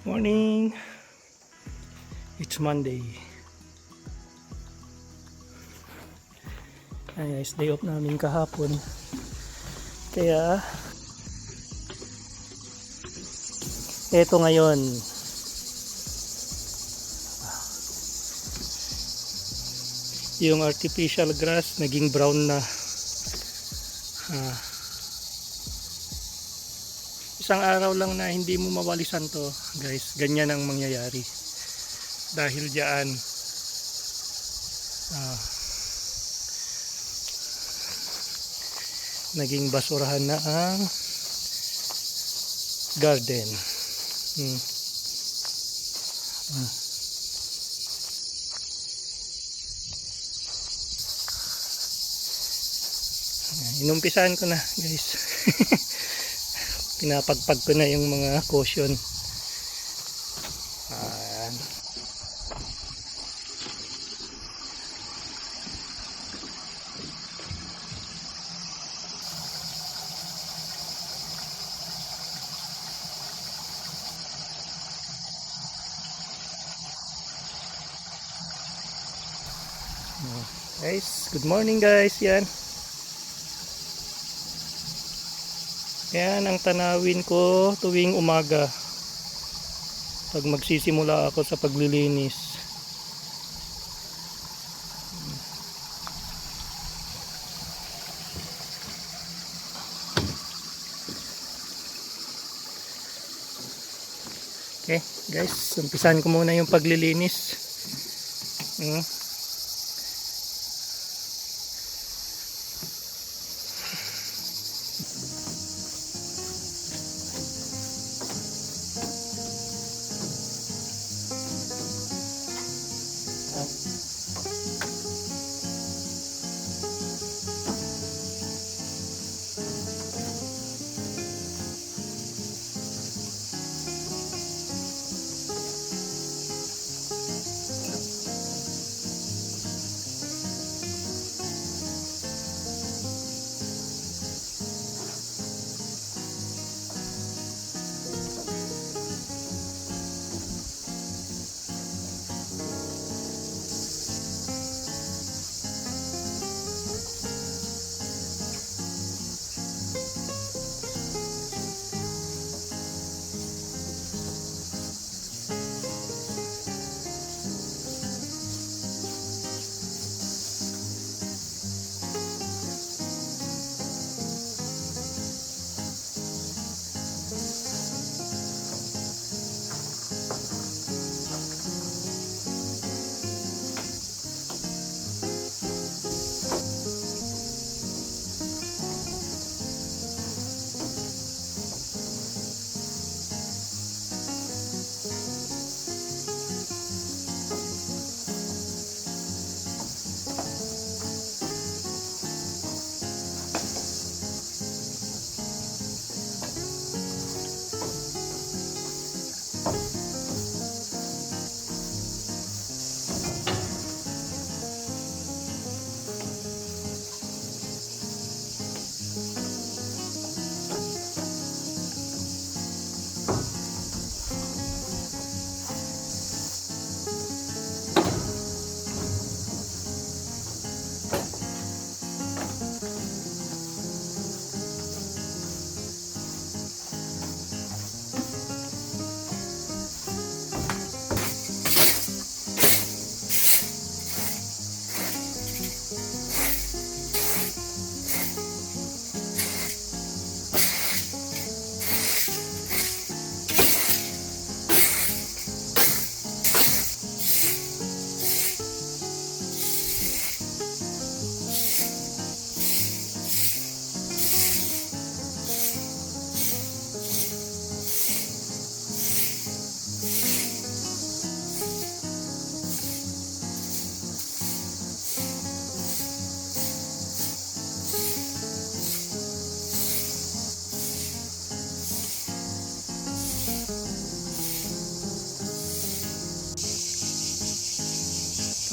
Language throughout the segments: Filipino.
Morning! It's Monday. Ay, guys, day off namin kahapon. Kaya, eto ngayon. Yung artificial grass, naging brown na. Ah. Isang araw lang na hindi mo mawalisan to, guys. Ganyan ang mangyayari. Dahil diyan, ah, naging basurahan na ang garden. Hmm. Ah. Inumpisahan ko na, guys. Pinapagpag ko na yung mga caution. Ayan. Guys, good morning guys. Yan. Yan ang tanawin ko tuwing umaga. Pag magsisimula ako sa paglilinis. Okay, guys, umpisan ko muna yung paglilinis. Mm.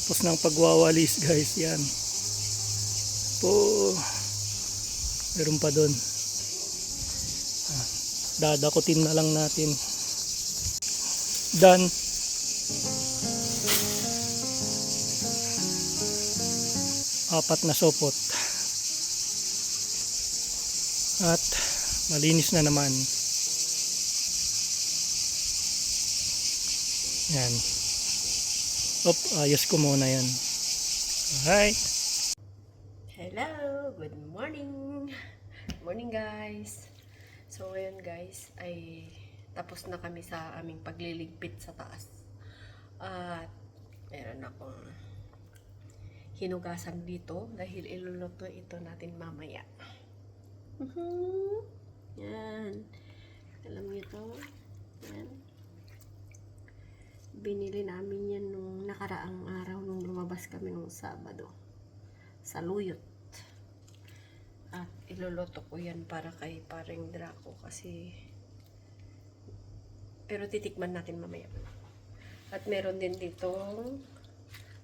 Tapos ng pagwawalis guys, yan. Po, meron pa doon. Ah, Dadakutin na lang natin. done. Apat na sopot. At malinis na naman. Yan. Op, ayos ko muna yan. Alright. Hello! Good morning! Morning guys! So ngayon guys ay tapos na kami sa aming pagliligpit sa taas. At meron akong hinugasan dito dahil iluluto ito natin mamaya. Yan. Alam niyo to? Yan. Binili namin nakaraang araw nung lumabas kami nung Sabado sa luyot. At iloloto ko yan para kay paring Draco kasi pero titikman natin mamaya. At meron din dito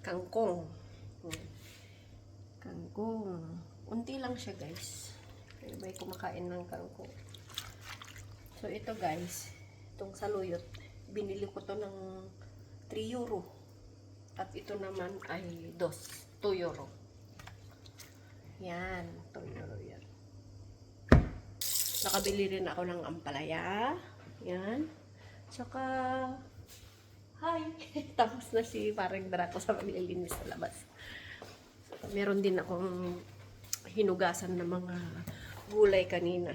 kangkong. Yan. Kangkong. Unti lang siya guys. Kaya ba'y kumakain ng kangkong. So ito guys, itong saluyot, binili ko to ng 3 euro. At ito naman ay 2, 2 euro. Yan, 2 euro yan. Nakabili rin ako ng ampalaya. Yan. Tsaka, hi! Tapos na si parang Draco sa maglilinis sa labas. Meron din akong hinugasan ng mga gulay kanina.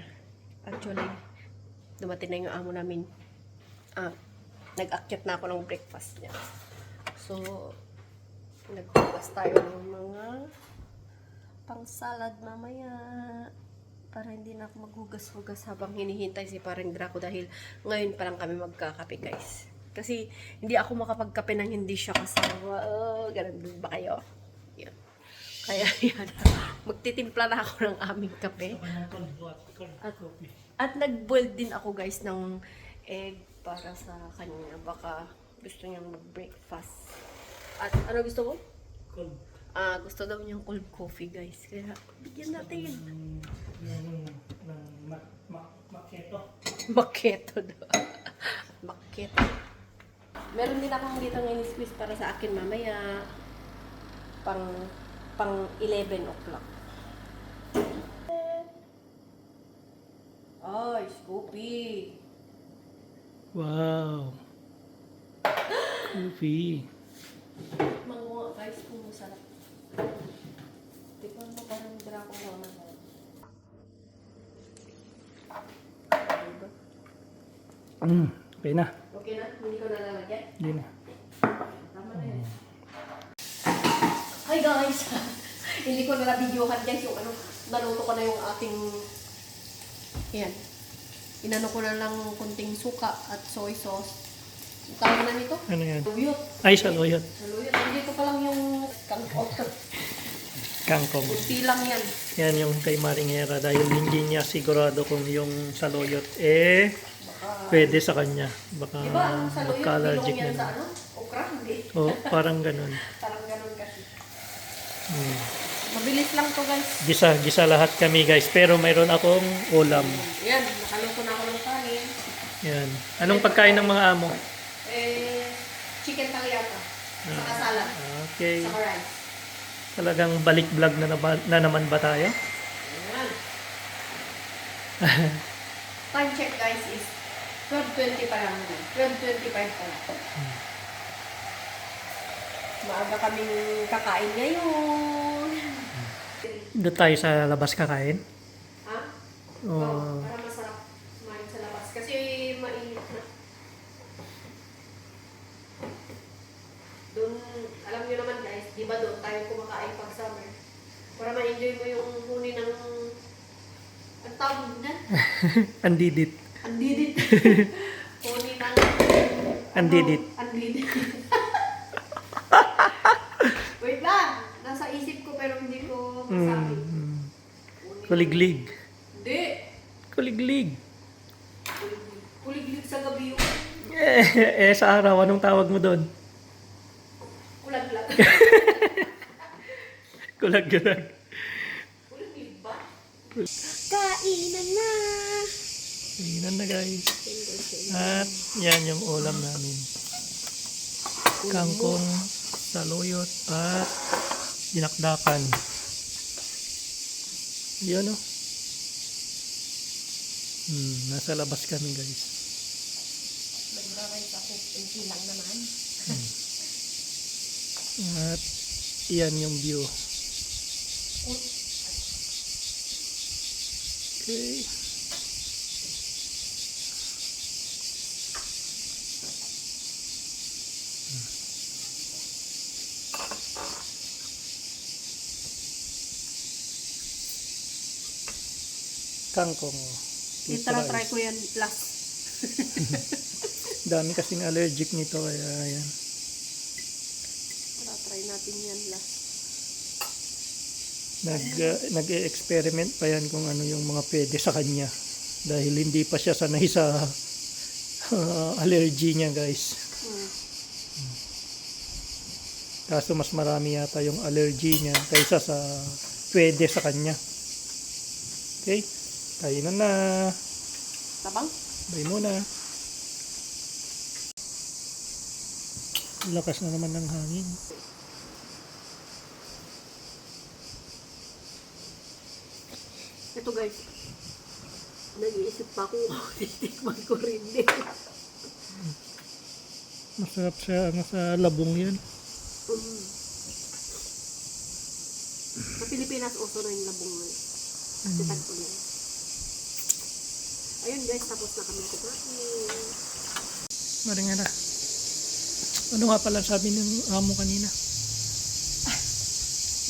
Actually, dumating na yung amo namin. Ah, nag-akyat na ako ng breakfast niya. So, naghugas tayo ng mga pang salad mamaya para hindi na ako maghugas-hugas habang hinihintay si parang Draco dahil ngayon pa lang kami magkakape guys. Kasi hindi ako makapagkape nang hindi siya kasama. Oh, ganun din ba kayo? Yan. Kaya yan. Magtitimpla na ako ng aming kape. At, at nag-boil din ako guys ng egg para sa kanya. Baka gusto niyang mag-breakfast. At ano gusto mo? Ah, gusto daw niyang cold coffee guys. Kaya bigyan natin. Maketo daw. Maketo. Meron din akong dito ng squeeze para sa akin mamaya. Pang pang 11 o'clock. Ay, Scoopy. Wow. Coffee. Manguha guys kung masarap. Tikman mo parang na masarap. Diba? Mm, okay na. Okay na? Hindi ko na lalagyan? Hindi na. Tama na yun. Hi guys! Hindi ko na na-videohan guys yung ano, naluto ko na yung ating yan. Inano ko na lang kunting suka at soy sauce. Tawag na nito? Ano yan? Luyot. Ay, saluyot. Saluyot. Nandito pa lang yung kangkong. Kangkong. Kunti lang yan. Yan yung kay Maringera dahil hindi niya sigurado kung yung saluyot eh pwede sa kanya. Baka Diba ang saluyot, magka-allergic na. sa ano? Okra? Hindi. Oh, parang ganun. Parang ganun kasi. Hmm. Mabilis lang to guys. Gisa, gisa lahat kami guys. Pero mayroon akong ulam. Yan, nakaluto na ako ng kanin. Yan. Anong pagkain ng mga amo? Eh, chicken tagliata. Saka salad. Okay. Saka rice. Talagang balik vlog na, naba- na naman ba tayo? Ayan. Time check guys is 12.20 pa lang. 12.25 pa lang. Maaga kaming kakain ngayon. Doon tayo sa labas kakain. Ha? Oh. Oo, para masarap kumain sa labas. Kasi mainit na. Doon, alam niyo naman guys, di ba doon tayo kumakain pag summer? Para ma-enjoy mo yung huni ng... Ang tawag na? Andidit. Andidit. huni ng... Andidit. Ano? Andidit. Wait lang! Nasa isip ko pero hindi ko masabi. Mm. Kuliglig. Hindi! Kuliglig. Kuliglig. Kuliglig sa gabi yung Eh, eh, sa araw, anong tawag mo doon? Kulag-gulag. Kainan na! Tingnan na guys. At yan yung ulam namin. kangkong, saluyot, at dinakdakan. Yan o. Hmm, nasa labas kami guys. Nag-rice ako. Lang naman. At iyan yung view. Okay. Kangkong. oh. Yung try ko yan plus. Dami kasing allergic nito kaya yan. Try natin yan plus. Nag, uh, nag-experiment pa yan kung ano yung mga pwede sa kanya. Dahil hindi pa siya sanay sa uh, allergy niya guys. Hmm. Kaso mas marami yata yung allergy niya kaysa sa pwede sa kanya. Okay? Kainan na. Tabang? Bye muna. Lakas na naman ng hangin. Ito guys. Nag-iisip pa ako kung titikman ko rin din. Masarap sa, ano, sa labong yan. Mm. Sa Pilipinas, uso na yung labong ngayon. Kasi tagpo yan. Ayun guys, tapos na kami kumain. Maringa na. Ano nga pala sabi ng amo kanina?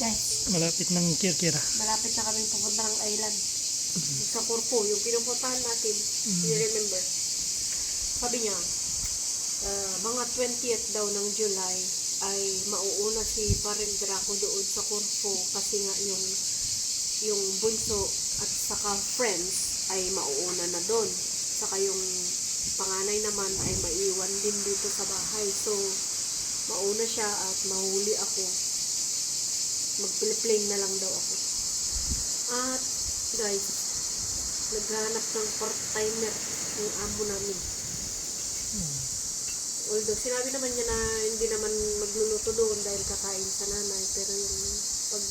Guys, Malapit ng kirkira. malapit na kami pupunta ng island. Sa Corfu, yung pinupuntahan natin, you remember. Sabi niya, ah, mga 20th daw ng July ay mauuna si Pareng Draco doon sa Corfu kasi nga yung yung bunso at saka friends ay mauuna na doon. Saka yung panganay naman ay maiwan din dito sa bahay. So, mauna siya at mahuli ako. Mag-plane na lang daw ako. At, guys, naghanap ng part-timer yung amo namin. Although, sinabi naman niya na hindi naman magluluto doon dahil kakain sa nanay. Pero yung pag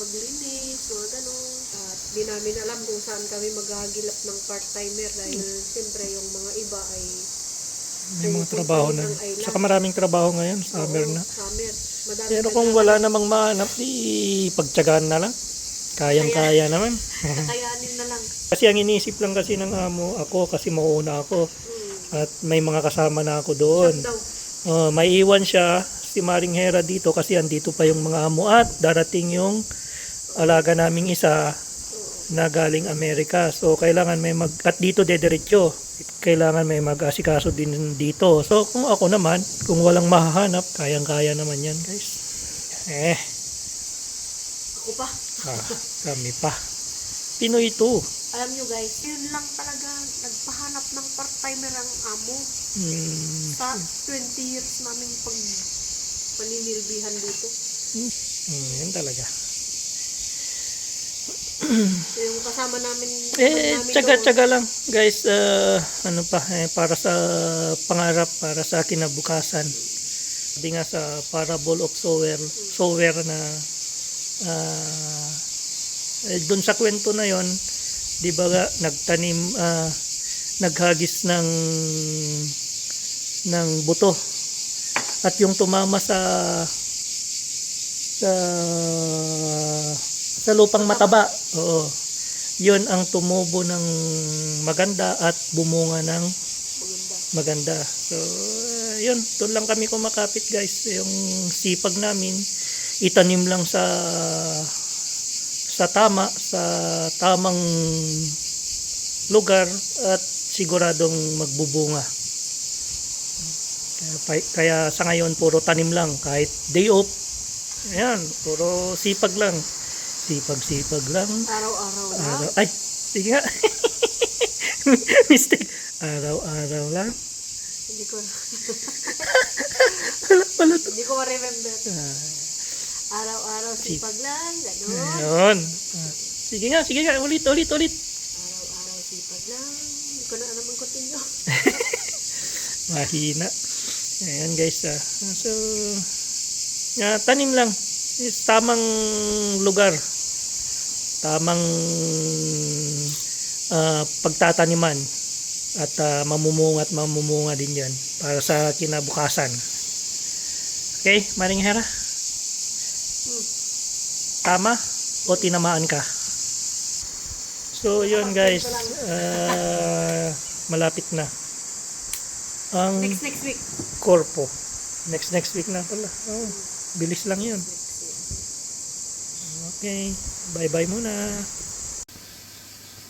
paglinis, mga ganun. At di namin alam kung saan kami maghahagilap ng part-timer dahil siyempre yung mga iba ay May mga trabaho na. Saka maraming trabaho ngayon, summer na. Summer. Madami Pero kung wala namang mahanap, di pagtsagaan na lang. Kayang-kaya naman. Kakayanin na lang. Kasi ang iniisip lang kasi ng amo, ako kasi mauuna ako. Hmm. At may mga kasama na ako doon. Uh, may iwan siya, si Maring Hera dito kasi andito pa yung mga amo at darating yung alaga naming isa na galing Amerika. So, kailangan may mag... At dito dediretso. Kailangan may mag-asikaso din dito. So, kung ako naman, kung walang mahahanap, kayang-kaya naman yan, guys. Eh, Ako pa. ah, kami pa. Pinoy ito. Alam nyo guys, yun lang talaga nagpahanap ng part-timer ang amo. Hmm, Sa 20 years namin pag paninilbihan dito. hmm, yan talaga. So, yung kasama namin, Eh, tsaga-tsaga lang. Guys, ah, ano pa, eh, para sa pangarap, para sa kinabukasan. Sabi nga sa Parable of Sower, Sower na ah, eh, dun sa kwento na yon di ba nagtanim, ah, naghagis ng ng buto. At yung tumama sa sa sa lupang mataba. Oo. 'Yun ang tumubo ng maganda at bumunga ng Maganda. So, 'yun, doon lang kami kumakapit, guys. Yung sipag namin itanim lang sa sa tama, sa tamang lugar at siguradong magbubunga. Kaya, kaya sa ngayon puro tanim lang kahit day off. Ayan, puro sipag lang. Sipag-sipag lang. Araw-araw. Araw, ay, sige nga. Mistake. Araw-araw lang. Hindi ko, Wala pala to. hindi ko ma-remember. Ah, Araw-araw sipag lang, gano'n. Ayun. Ah, sige nga, sige nga. Ulit, ulit, ulit. Araw-araw sipag lang. Hindi ko na alam ang continue. Mahina. Ayan guys ah. So, ah, tanim lang. Tamang lugar. Tamang ah, pagtataniman. At ah, mamumunga at mamumunga din yan para sa kinabukasan. Okay, Maring Hera? Tama o tinamaan ka? So, yun guys. ah, malapit na. Ang Next next week. korpo. Next next week na pala. Oh, bilis lang yun. Okay. Bye-bye muna.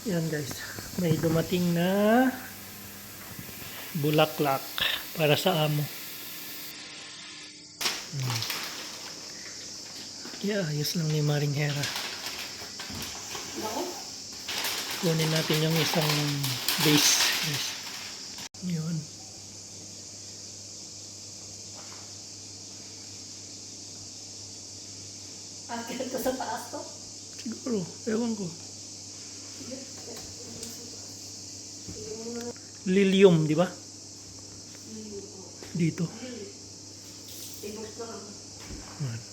Yan guys. May dumating na bulaklak para sa amo. Hmm. Yeah, ayos lang ni Maring Hera. Kunin natin yung isang base. Guys. Yun. Akit ko sa taas to. Siguro. Ewan ko. Lilium, di ba? Dito.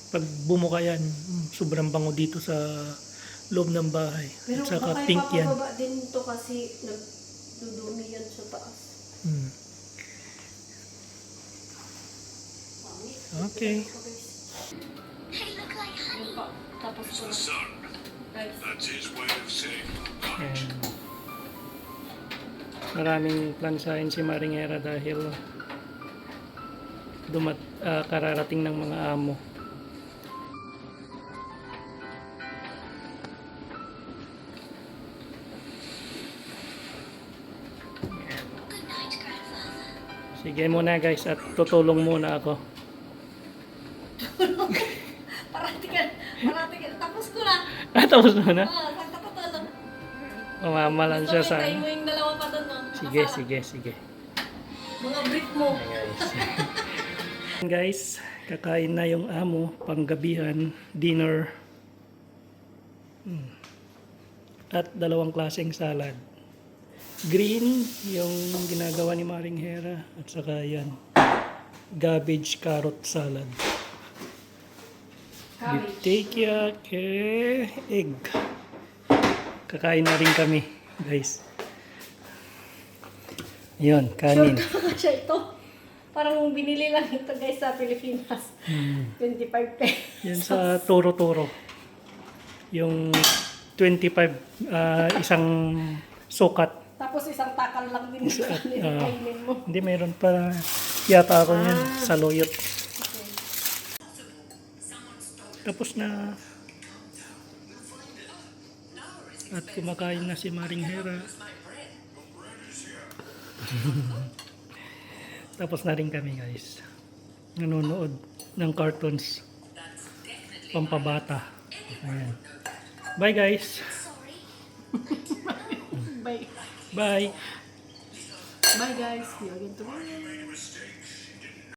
Pag bumuka yan, mm, sobrang bango dito sa loob ng bahay. Pero At saka pink yan. ipapababa din to kasi nagdudumi yan sa taas. Mm. Pangit. Okay. Ito, guys. Yun pa. Tapos ko. That's his way of saying Ayan. Maraming plansahin si Maringera dahil dumat ah, kararating ng mga amo. Sige muna guys at tutulong muna ako. Parati ka. Parati ka. Tapos ko na. Ah, tapos muna. Ah, pagkatutulog. Umamalan siya sa... Gusto mo yung dalawa pa doon, no? Sige, Nakasarap. sige, sige. Mga brief mo. Guys, kakain na yung amo, panggabihan, dinner. Hmm. At dalawang klaseng salad. Green, yung ginagawa ni Maring Hera. At saka yan, cabbage carrot salad. Biftekia ke egg. Kakain na rin kami, guys. Yun, kanin. Sure siya ito. Parang binili lang ito guys sa Pilipinas. Hmm. 25 pesos. Yan sa Toro-Toro. Yung 25, ah, isang sukat. Tapos isang takal lang din ah. Kainin mo. Hindi, mayroon pa yata ako yan Ah. sa loyot. Tapos na. At kumakain na si Maring Hera. Tapos na rin kami guys. Nanonood ng cartoons. Pampabata. Ayan. Bye guys. Bye. Bye. Bye guys. See you again tomorrow.